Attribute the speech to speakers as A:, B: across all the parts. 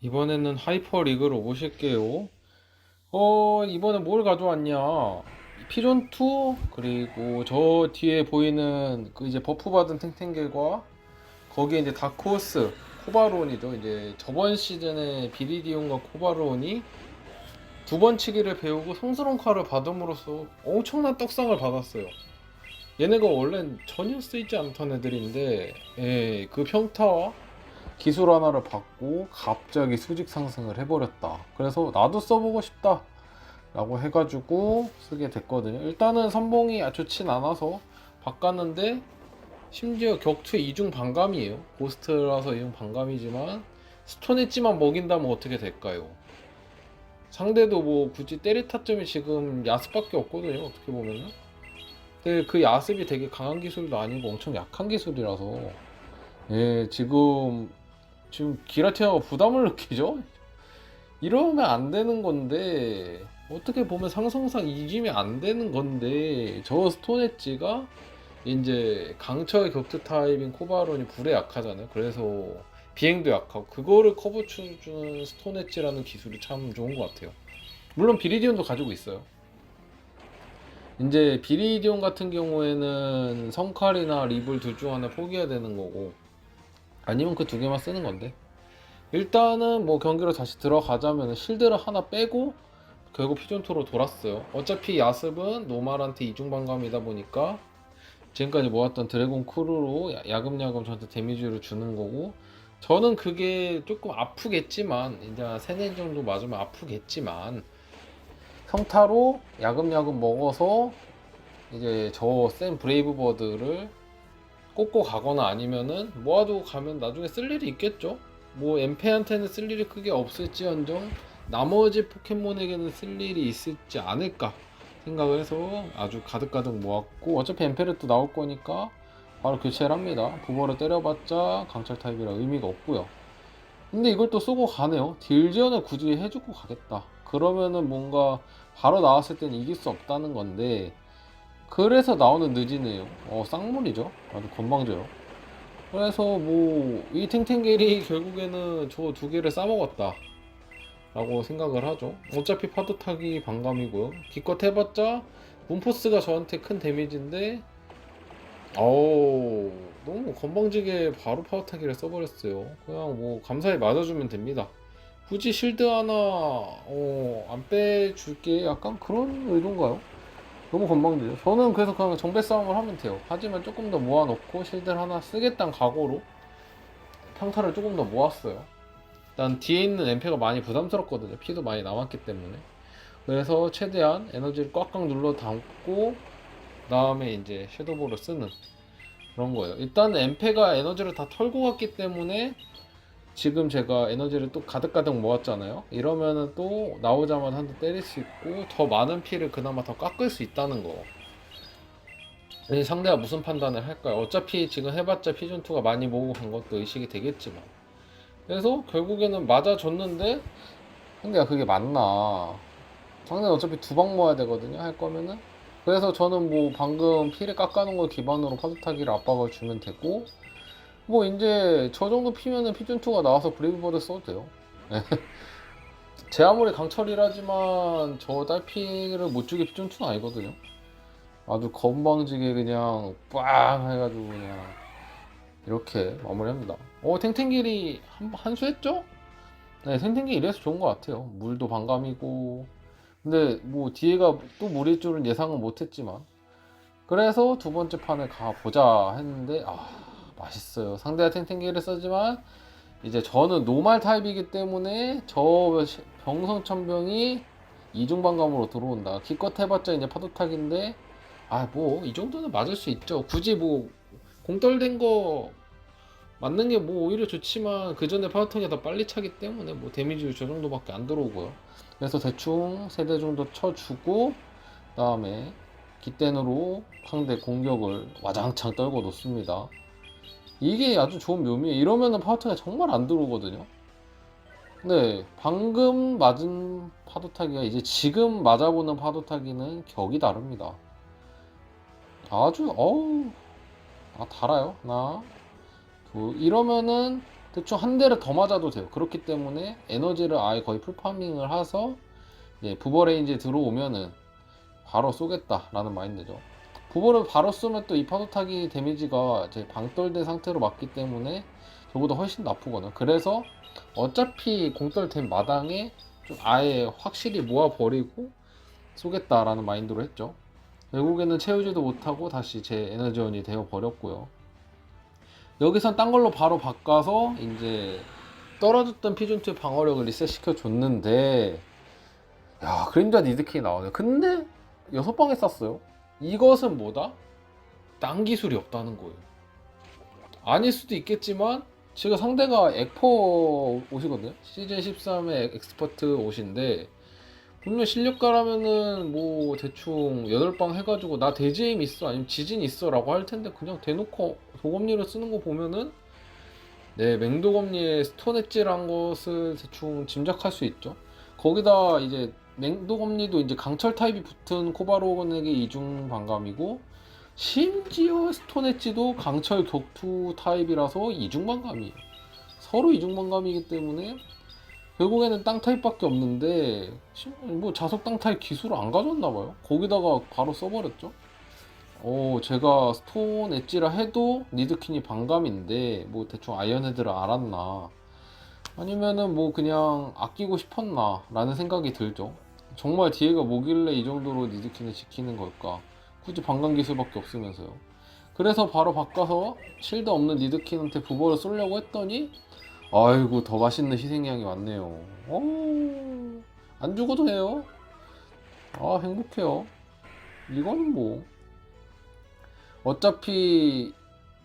A: 이번에는 하이퍼 리그로 오실게요. 어, 이번에 뭘 가져왔냐? 피존 2 그리고 저 뒤에 보이는 그 이제 버프 받은 탱탱겔과 거기에 이제 다크호스 코바론이죠. 이제 저번 시즌에 비리디온과 코바론이 두 번 치기를 배우고 성스러운 칼을 받음으로써 엄청난 떡상을 받았어요. 얘네가 원래는 전혀 쓰이지 않던 애들인데, 예, 그 평타와 기술 하나를 받고 갑자기 수직 상승을 해버렸다. 그래서 나도 써보고 싶다. 라고 해가지고 쓰게 됐거든요. 일단은 선봉이 좋진 않아서 바꿨는데 심지어 격투 이중 반감이에요. 고스트라서 이중 반감이지만 스톤 엣지만 먹인다면 어떻게 될까요? 상대도 뭐 굳이 때릴 타점이 지금 야습밖에 없거든요. 어떻게 보면은. 근데 그 야습이 되게 강한 기술도 아니고 엄청 약한 기술이라서 예 지금 지금 기라티아가 부담을 느끼죠? 이러면 안 되는 건데 어떻게 보면 상성상 이기면 안 되는 건데 저 스톤 엣지가 이제 강철 격투 타입인 코바론이 불에 약하잖아요. 그래서 비행도 약하고 그거를 커버 주는 스톤 엣지라는 기술이 참 좋은 것 같아요. 물론 비리디온도 가지고 있어요. 이제 비리디온 같은 경우에는 성칼이나 립을 둘중 하나 포기해야 되는 거고 아니면 그 두 개만 쓰는 건데 일단은 뭐 경기로 다시 들어가자면 실드를 하나 빼고 결국 피존토로 돌았어요. 어차피 야습은 노말한테 이중반감이다 보니까 지금까지 모았던 드래곤 크루로 야- 야금야금 저한테 데미지를 주는 거고 저는 그게 조금 아프겠지만 이제 한 세네 정도 맞으면 아프겠지만 성타로 야금야금 먹어서 이제 저 센 브레이브버드를 꽂고 가거나 아니면은 모아두고 가면 나중에 쓸 일이 있겠죠. 뭐 엠페한테는 쓸 일이 크게 없을지언정 나머지 포켓몬에게는 쓸 일이 있을지 않을까 생각을 해서 아주 가득가득 모았고 어차피 엠페를 또 나올 거니까 바로 교체를 합니다. 부버를 때려봤자 강철 타입이라 의미가 없고요. 근데 이걸 또 쏘고 가네요. 딜 지원을 굳이 해주고 가겠다. 그러면은 뭔가 바로 나왔을 때는 이길 수 없다는 건데 그래서 나오는 느지네요. 어 쌍물이죠. 아주 건방져요. 그래서 뭐 이 탱탱겔이 결국에는 저 두 개를 싸먹었다. 라고 생각을 하죠. 어차피 파도 타기 반감이고요. 기껏 해봤자 문포스가 저한테 큰 데미지인데 어우 너무 건방지게 바로 파도 타기를 써버렸어요. 그냥 뭐 감사히 맞아주면 됩니다. 굳이 실드 하나 어, 안 빼줄게 약간 그런 의도인가요? 너무 건방지죠. 저는 그래서 그냥 정배 싸움을 하면 돼요. 하지만 조금 더 모아놓고 실드를 하나 쓰겠다는 각오로 평타를 조금 더 모았어요. 일단 뒤에 있는 엠페가 많이 부담스럽거든요. 피도 많이 남았기 때문에. 그래서 최대한 에너지를 꽉꽉 눌러 담고 다음에 이제 섀도우볼을 쓰는 그런 거예요. 일단 엠페가 에너지를 다 털고 갔기 때문에 지금 제가 에너지를 또 가득가득 모았잖아요. 이러면은 또 나오자마자 한 대 때릴 수 있고 더 많은 피를 그나마 더 깎을 수 있다는 거. 이 상대가 무슨 판단을 할까요? 어차피 지금 해봤자 피존2가 많이 모으고 간 것도 의식이 되겠지만. 그래서 결국에는 맞아줬는데 상대가 그게 맞나. 상대는 어차피 두 방 모아야 되거든요. 할 거면은. 그래서 저는 뭐 방금 피를 깎아놓은 걸 기반으로 파도타기를 압박을 주면 되고 뭐 이제 저 정도 피면은 피존2가 나와서 브레이브버드 써도 돼요. 제 아무리 강철이라지만 저 딸피를 못 주게 피존2는 아니거든요. 아주 건방지게 그냥 빵 해가지고 그냥 이렇게 마무리합니다. 어 탱탱길이 한, 한 수 했죠? 네 탱탱길 이래서 좋은 것 같아요. 물도 반감이고 근데 뭐 뒤에가 또 물일 줄은 예상은 못했지만 그래서 두 번째 판을 가보자 했는데 아 맛있어요. 상대가 탱탱기를 쓰지만 이제 저는 노말 타입이기 때문에 저 병성천병이 이중반감으로 들어온다. 기껏 해봤자 이제 파도타기인데 아 뭐 이 정도는 맞을 수 있죠. 굳이 뭐 공떨된 거 맞는 게 뭐 오히려 좋지만 그 전에 파도타기가 더 빨리 차기 때문에 뭐 데미지 저 정도밖에 안 들어오고요. 그래서 대충 세 대 정도 쳐주고 그다음에 기댄으로 상대 공격을 와장창 떨고 놓습니다. 이게 아주 좋은 묘미예요. 이러면은 파도타기가 정말 안 들어오거든요. 근데 방금 맞은 파도타기가 이제 지금 맞아보는 파도타기는 격이 다릅니다. 아주 어우 아 달아요. 하나 둘 이러면은 대충 한 대를 더 맞아도 돼요. 그렇기 때문에 에너지를 아예 거의 풀파밍을 해서 예, 부버 레인지에 들어오면은 바로 쏘겠다라는 마인드죠. 부버를 바로 쏘면 또 이 파도 타기 데미지가 제 방떨된 상태로 맞기 때문에 저보다 훨씬 나쁘거든요. 그래서 어차피 공떨 된 마당에 좀 아예 확실히 모아버리고 쏘겠다라는 마인드로 했죠. 결국에는 채우지도 못하고 다시 제 에너지원이 되어 버렸고요. 여기선 딴 걸로 바로 바꿔서 이제 떨어졌던 피존트의 방어력을 리셋 시켜 줬는데 야 그림자 니드킹이 나오네. 근데 여섯 방에 쐈어요. 이것은 뭐다? 딴 기술이 없다는 거예요. 아닐 수도 있겠지만 지금 상대가 엑포 옷이거든요. 시즌 13의 엑스퍼트 옷인데 분명 실력가라면은 뭐 대충 8방 해가지고 나 대지임 있어 아니면 지진 있어 라고 할 텐데 그냥 대놓고 도검리를 쓰는 거 보면은 네 맹도검리의 스톤 엣지란 것을 대충 짐작할 수 있죠 거기다 이제 맹도검리도 이제 강철 타입이 붙은 코바로건에게 이중 반감이고 심지어 스톤 엣지도 강철 격투 타입이라서 이중 반감이에요 서로 이중 반감이기 때문에 결국에는 땅 타입밖에 없는데 시- 뭐 자석 땅 타입 기술을 안 가졌나 봐요. 거기다가 바로 써버렸죠. 어 제가 스톤 엣지라 해도 니드킨이 반감인데 뭐 대충 아이언헤드를 알았나 아니면은 뭐 그냥 아끼고 싶었나 라는 생각이 들죠. 정말 뒤에가 뭐길래 이 정도로 니드킨을 지키는 걸까? 굳이 반감 기술밖에 없으면서요. 그래서 바로 바꿔서 실드 없는 니드킨한테 부버를 쏘려고 했더니 아이고 더 맛있는 희생양이 왔네요. 어, 안 죽어도 해요. 아 행복해요. 이거는 뭐 어차피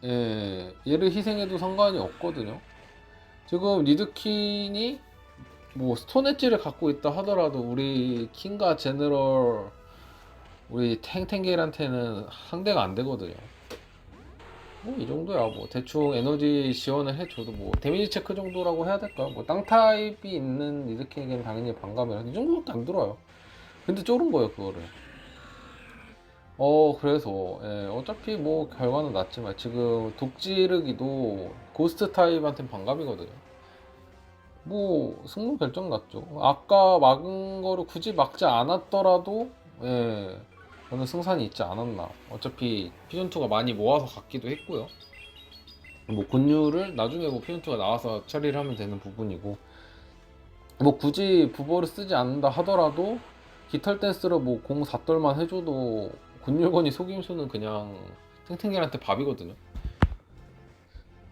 A: 예, 얘를 희생해도 상관이 없거든요. 지금 리드킨이 뭐 스톤 엣지를 갖고 있다 하더라도 우리 킹과 제너럴 우리 탱탱겔한테는 상대가 안 되거든요. 뭐 이 정도야 뭐 대충 에너지 지원을 해줘도 뭐 데미지 체크 정도라고 해야 될까요? 뭐땅 타입이 있는 리드킹에게는 당연히 반감이라 이 정도밖에 안 들어요. 근데 쫄은 거예요 그거를. 어 그래서 예, 어차피 뭐 결과는 났지만 지금 독지르기도 고스트 타입한테 반감이거든요. 뭐 승부 결정 났죠. 아까 막은 거를 굳이 막지 않았더라도 예 저는 승산이 있지 않았나. 어차피 피전투가 많이 모아서 갔기도 했고요. 뭐 곤유를 나중에 뭐 피전투가 나와서 처리를 하면 되는 부분이고 뭐 굳이 부버를 쓰지 않는다 하더라도 깃털 댄스로 뭐 공 4돌만 해줘도 곤율건이 속임수는 그냥 탱탱이한테 밥이거든요.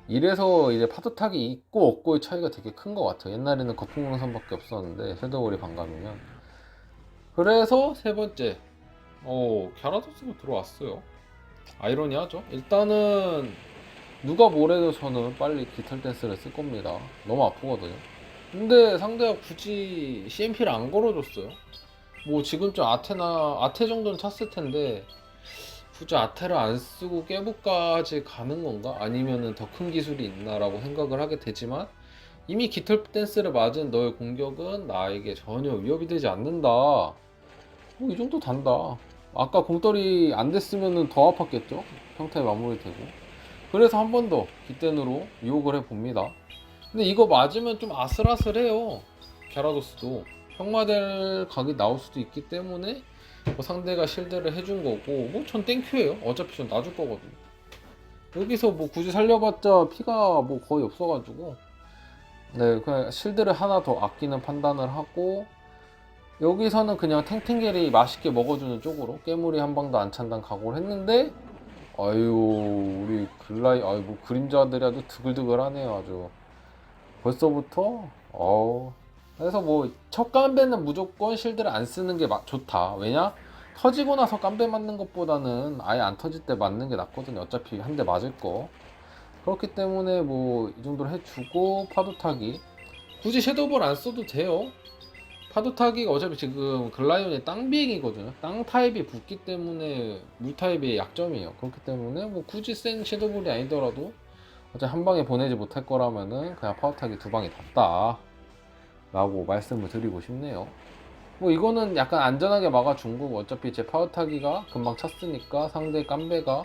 A: 이래서 이제 파도 타기 있고 없고의 차이가 되게 큰 것 같아요. 옛날에는 거품광선밖에 없었는데 섀도우리 반감이면. 그래서 세 번째, 어 갸라도스가 들어왔어요. 아이러니하죠. 일단은 누가 뭐래도 저는 빨리 깃털 댄스를 쓸 겁니다. 너무 아프거든요. 근데 상대가 굳이 CMP를 안 걸어줬어요. 뭐 지금쯤 아테나 아테 정도는 찼을 텐데 굳이 아테를 안 쓰고 깨부까지 가는 건가? 아니면은 더 큰 기술이 있나라고 생각을 하게 되지만 이미 깃털 댄스를 맞은 너의 공격은 나에게 전혀 위협이 되지 않는다. 뭐 이 정도 단다. 아까 공떨이 안 됐으면은 더 아팠겠죠? 평타에 마무리 되고. 그래서 한 번 더 깃댄으로 유혹을 해봅니다. 근데 이거 맞으면 좀 아슬아슬해요. 갸라도스도. 평마될 각이 나올 수도 있기 때문에 뭐 상대가 실드를 해준 거고 뭐 전 땡큐예요. 어차피 전 놔줄 거거든요. 여기서 뭐 굳이 살려봤자 피가 뭐 거의 없어가지고 네 그냥 실드를 하나 더 아끼는 판단을 하고 여기서는 그냥 탱탱겔이 맛있게 먹어주는 쪽으로 깨물이 한 방도 안 찬다는 각오를 했는데 아유 우리 글라이 아유 뭐 그림자들이 아주 드글드글하네요 아주 벌써부터 어우 그래서 뭐 첫 깜배는 무조건 실드를 안 쓰는 게 마- 좋다 왜냐 터지고 나서 깜배 맞는 것보다는 아예 안 터질 때 맞는 게 낫거든요 어차피 한 대 맞을 거 그렇기 때문에 뭐 이 정도로 해주고 파도 타기 굳이 섀도우볼 안 써도 돼요 파도 타기가 어차피 지금 글라이온이 땅 비행이거든요. 땅 타입이 붙기 때문에 물 타입이 약점이에요. 그렇기 때문에 뭐 굳이 센 섀도우볼이 아니더라도 어차피 한 방에 보내지 못할 거라면은 그냥 파도 타기 두 방이 닿다. 라고 말씀을 드리고 싶네요. 뭐 이거는 약간 안전하게 막아준 거고 어차피 제 파도 타기가 금방 찼으니까 상대 깜배가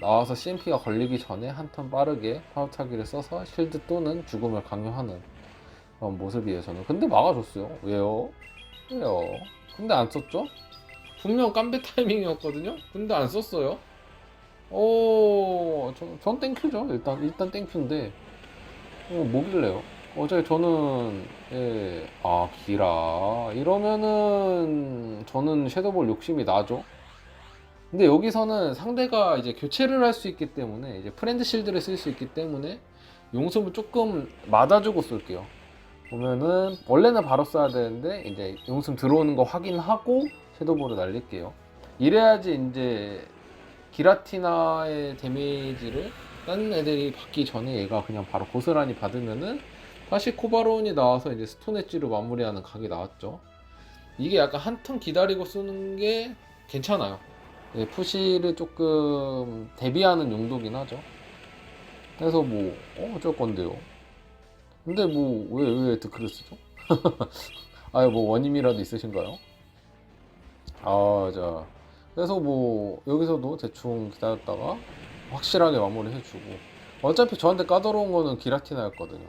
A: 나와서 CMP가 걸리기 전에 한 턴 빠르게 파워타기를 써서 실드 또는 죽음을 강요하는 그런 모습이에요 저는 근데 막아줬어요 왜요? 왜요? 근데 안 썼죠? 분명 깜배 타이밍이었거든요? 근데 안 썼어요 오, 저, 전 땡큐죠 일단 일단 땡큐인데 어, 뭐길래요? 어차피 저는 예, 아 기라 이러면은 저는 섀도볼 욕심이 나죠 근데 여기서는 상대가 이제 교체를 할 수 있기 때문에 이제 프렌드 실드를 쓸 수 있기 때문에 용숨을 조금 맞아주고 쏠게요. 보면은 원래는 바로 쏴야 되는데 이제 용숨 들어오는 거 확인하고 섀도우볼을 날릴게요. 이래야지 이제 기라티나의 데미지를 다른 애들이 받기 전에 얘가 그냥 바로 고스란히 받으면은 다시 코바론이 나와서 이제 스톤 엣지로 마무리하는 각이 나왔죠. 이게 약간 한 턴 기다리고 쏘는 게 괜찮아요. 예, 푸시를 조금 대비하는 용도긴 하죠. 그래서 뭐 어, 어쩔 건데요. 근데 뭐 왜왜 드크를 쓰죠? 아유 뭐 원임이라도 있으신가요? 아, 자. 그래서 뭐 여기서도 대충 기다렸다가 확실하게 마무리 해주고 어차피 저한테 까다로운 거는 기라티나였거든요.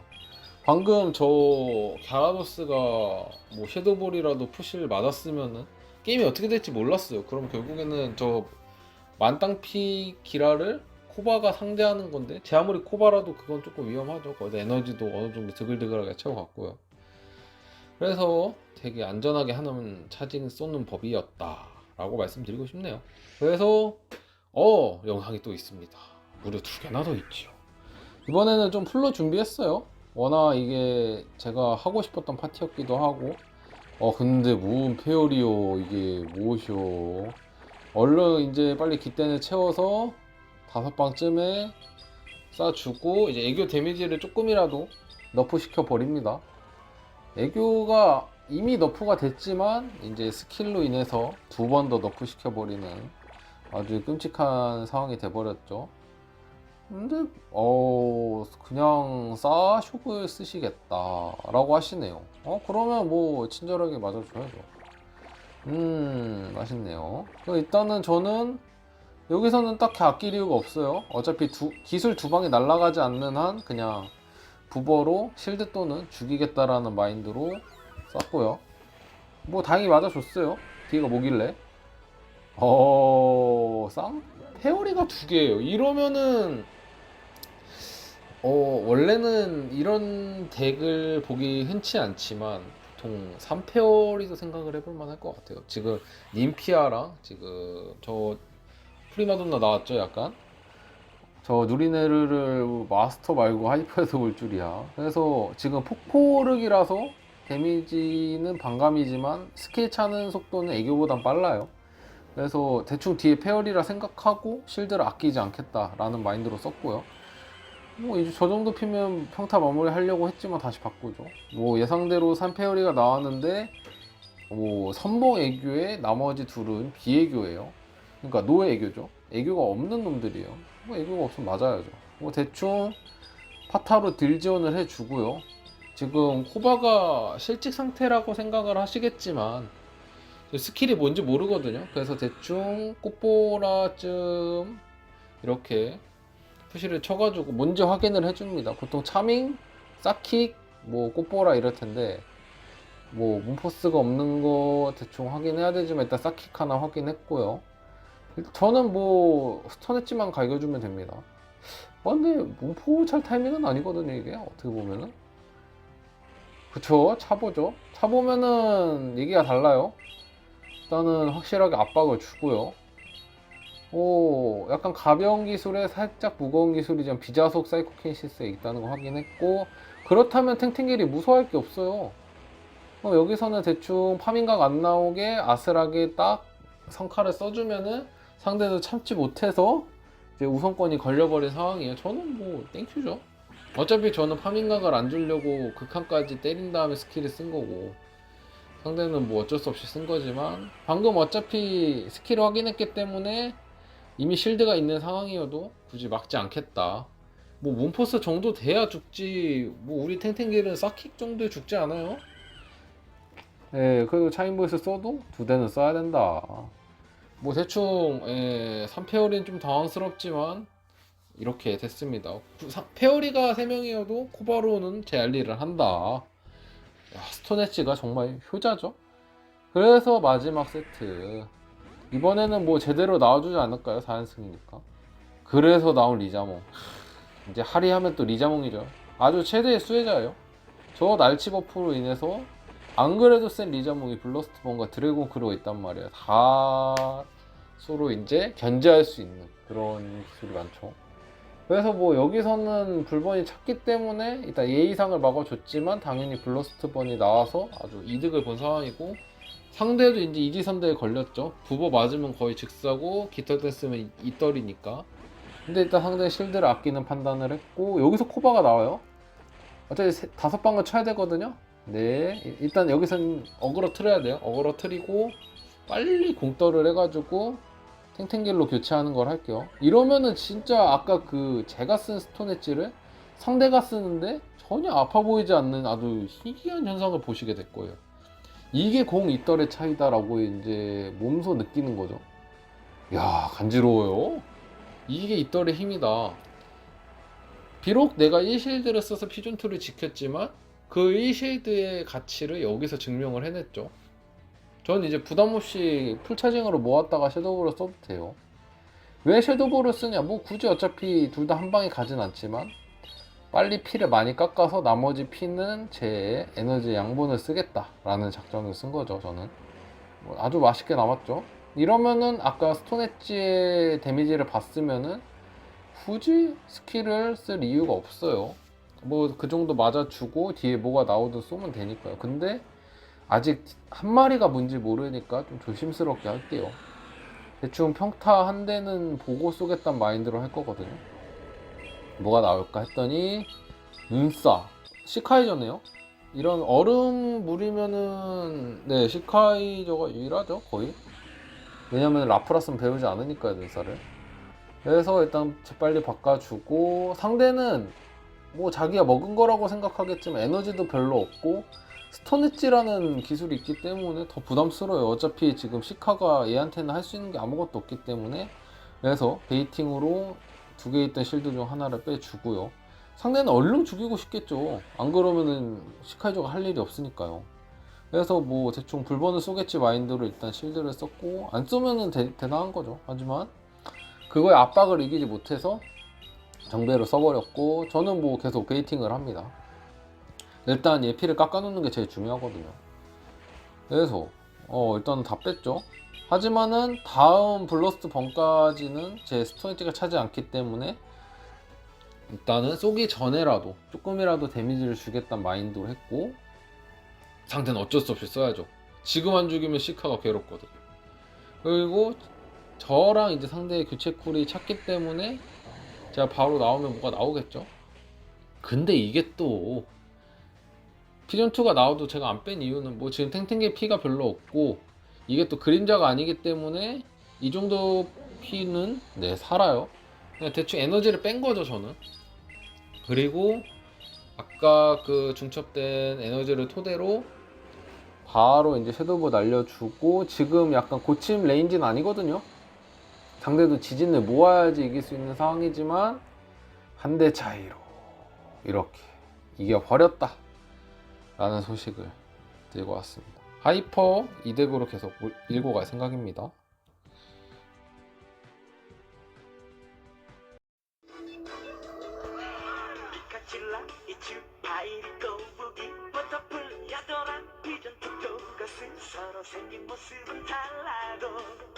A: 방금 저 갸라도스가 뭐 섀도볼이라도 푸시를 맞았으면은 게임이 어떻게 될지 몰랐어요. 그럼 결국에는 저 만땅피 기라를 코바가 상대하는 건데 제 아무리 코바라도 그건 조금 위험하죠. 거기다 에너지도 어느 정도 드글드글하게 채워갔고요. 그래서 되게 안전하게 하는 차징 쏘는 법이었다라고 말씀드리고 싶네요. 그래서 어 영상이 또 있습니다. 무려 두 개나 더 있지요. 이번에는 좀 풀로 준비했어요. 워낙 이게 제가 하고 싶었던 파티였기도 하고. 어 근데 무은 페어리오 이게 무엇이오? 얼른 이제 빨리 기대를 채워서 다섯 방쯤에 쏴주고 이제 애교 데미지를 조금이라도 너프 시켜 버립니다. 애교가 이미 너프가 됐지만 이제 스킬로 인해서 두 번 더 너프 시켜 버리는 아주 끔찍한 상황이 돼 버렸죠 근데 어 그냥 싸쇼을 쓰시겠다라고 하시네요. 어 그러면 뭐 친절하게 맞아줘야죠. 음 맛있네요. 일단은 저는 여기서는 딱히 아낄 이유가 없어요. 어차피 두, 기술 두 방이 날아가지 않는 한 그냥 부버로 실드 또는 죽이겠다라는 마인드로 쐈고요. 뭐 다행히 맞아줬어요. 뒤가 뭐길래? 어 쌍? 페어리가 두 개예요. 이러면은 어, 원래는 이런 덱을 보기 흔치 않지만 보통 3페어리도 생각을 해볼 만할 것 같아요. 지금 님피아랑 지금 저 프리마돈나 나왔죠, 약간. 저 누리네르를 마스터 말고 하이퍼에서 올 줄이야. 그래서 지금 폭포르기라서 데미지는 반감이지만 스킬 차는 속도는 애교보단 빨라요. 그래서 대충 뒤에 페어리라 생각하고 실드를 아끼지 않겠다라는 마인드로 썼고요. 뭐 이제 저 정도 피면 평타 마무리 하려고 했지만 다시 바꾸죠. 뭐 예상대로 3페어리가 나왔는데 뭐 선봉 애교에 나머지 둘은 비애교예요. 그러니까 노 애교죠. 애교가 없는 놈들이에요. 뭐 애교가 없으면 맞아야죠. 뭐 대충 파타로 딜 지원을 해주고요. 지금 코바가 실직 상태라고 생각을 하시겠지만 스킬이 뭔지 모르거든요. 그래서 대충 꽃보라쯤 이렇게 푸시를 쳐가지고 뭔지 확인을 해줍니다. 보통 차밍, 사킥, 뭐 꽃보라 이럴 텐데 뭐 문포스가 없는 거 대충 확인해야 되지만 일단 사킥 하나 확인했고요. 저는 뭐 스턴했지만 갈겨주면 됩니다. 아, 근데 문포 찰 타이밍은 아니거든요 이게 어떻게 보면은 그쵸 차보죠 차보면은 얘기가 달라요 일단은 확실하게 압박을 주고요 오, 약간 가벼운 기술에 살짝 무거운 기술이 좀 비자속 사이코킨시스에 있다는 거 확인했고 그렇다면 탱탱길이 무서워할 게 없어요. 어, 여기서는 대충 파밍각 안 나오게 아슬하게 딱 성카를 써주면은 상대도 참지 못해서 이제 우선권이 걸려버린 상황이에요. 저는 뭐 땡큐죠. 어차피 저는 파밍각을 안 주려고 극한까지 때린 다음에 스킬을 쓴 거고 상대는 뭐 어쩔 수 없이 쓴 거지만 방금 어차피 스킬을 확인했기 때문에 이미 실드가 있는 상황이어도 굳이 막지 않겠다. 뭐 문포스 정도 돼야 죽지. 뭐 우리 탱탱길은 사킥 정도에 죽지 않아요? 예, 그래도 차인보에서 써도 두 대는 써야 된다. 뭐 대충 예, 3페어리는 좀 당황스럽지만 이렇게 됐습니다. 페어리가 3명이어도 코바로는 제알리를 한다. 야, 스톤엣지가 정말 효자죠. 그래서 마지막 세트 이번에는 뭐 제대로 나와주지 않을까요? 4연승이니까. 그래서 나온 리자몽. 이제 하리하면 또 리자몽이죠. 아주 최대의 수혜자예요. 저 날치 버프로 인해서 안 그래도 센 리자몽이 블러스트 본과 드래곤 크루가 있단 말이에요. 다 서로 이제 견제할 수 있는 그런 기술이 많죠. 그래서 뭐 여기서는 불번이 찼기 때문에 일단 예의상을 막아줬지만 당연히 블러스트 번이 나와서 아주 이득을 본 상황이고 상대도 이제 2지 3대에 걸렸죠. 부버 맞으면 거의 즉사고 깃털 뗐으면 이떨이니까. 근데 일단 상대 실드를 아끼는 판단을 했고 여기서 코바가 나와요. 어차피 세- 다섯 방을 쳐야 되거든요. 네, 이- 일단 여기선 어그로 틀어야 돼요. 어그로 틀이고 빨리 공떨을 해가지고 탱탱길로 교체하는 걸 할게요. 이러면은 진짜 아까 그 제가 쓴 스톤 엣지를 상대가 쓰는데 전혀 아파 보이지 않는 아주 희귀한 현상을 보시게 될 거예요. 이게 공 이떨의 차이다라고 이제 몸소 느끼는 거죠. 야 간지러워요. 이게 이떨의 힘이다. 비록 내가 1실드를 써서 피존투를 지켰지만 그 1실드의 가치를 여기서 증명을 해냈죠. 전 이제 부담 없이 풀차징으로 모았다가 섀도우를 써도 돼요. 왜 섀도우를 쓰냐? 뭐 굳이 어차피 둘 다 한 방에 가진 않지만 빨리 피를 많이 깎아서 나머지 피는 제 에너지 양분을 쓰겠다라는 작전을 쓴 거죠. 저는 뭐 아주 맛있게 남았죠. 이러면은 아까 스톤 엣지의 데미지를 봤으면은 굳이 스킬을 쓸 이유가 없어요. 뭐 그 정도 맞아주고 뒤에 뭐가 나오든 쏘면 되니까요. 근데 아직 한 마리가 뭔지 모르니까 좀 조심스럽게 할게요. 대충 평타 한 대는 보고 쏘겠다는 마인드로 할 거거든요. 뭐가 나올까 했더니 눈싸 시카이저네요. 이런 얼음 물이면은 네 시카이저가 유일하죠 거의. 왜냐면 라프라스는 배우지 않으니까요 눈싸를. 그래서 일단 재빨리 바꿔주고 상대는 뭐 자기가 먹은 거라고 생각하겠지만 에너지도 별로 없고 스톤엣지라는 기술이 있기 때문에 더 부담스러워요. 어차피 지금 시카가 얘한테는 할 수 있는 게 아무것도 없기 때문에 그래서 베이팅으로 두 개 있던 실드 중 하나를 빼주고요. 상대는 얼른 죽이고 싶겠죠. 안 그러면은 시카이저가 할 일이 없으니까요. 그래서 뭐 대충 불번을 쏘겠지 마인드로 일단 실드를 썼고 안 쏘면은 대, 대단한 거죠. 하지만 그거에 압박을 이기지 못해서 정배로 써버렸고 저는 뭐 계속 베이팅을 합니다. 일단 얘 피를 깎아놓는 게 제일 중요하거든요. 그래서 어 일단 다 뺐죠. 하지만은 다음 블러스트 번까지는 제 스토니티가 차지 않기 때문에 일단은 쏘기 전에라도 조금이라도 데미지를 주겠다는 마인드로 했고 상대는 어쩔 수 없이 써야죠. 지금 안 죽이면 시카가 괴롭거든. 그리고 저랑 이제 상대의 교체 쿨이 찼기 때문에 제가 바로 나오면 뭐가 나오겠죠. 근데 이게 또 피전2가 나와도 제가 안 뺀 이유는 뭐 지금 탱탱게 피가 별로 없고 이게 또 그림자가 아니기 때문에 이 정도 피는 네 살아요. 그냥 대충 에너지를 뺀 거죠 저는. 그리고 아까 그 중첩된 에너지를 토대로 바로 이제 섀도우 날려주고 지금 약간 고침 레인지는 아니거든요. 상대도 지진을 모아야지 이길 수 있는 상황이지만 한대 차이로 이렇게 이겨버렸다 라는 소식을 들고 왔습니다. 하이퍼 2덱으로 계속 밀고 갈 생각입니다.
B: 생긴 모습은 달라도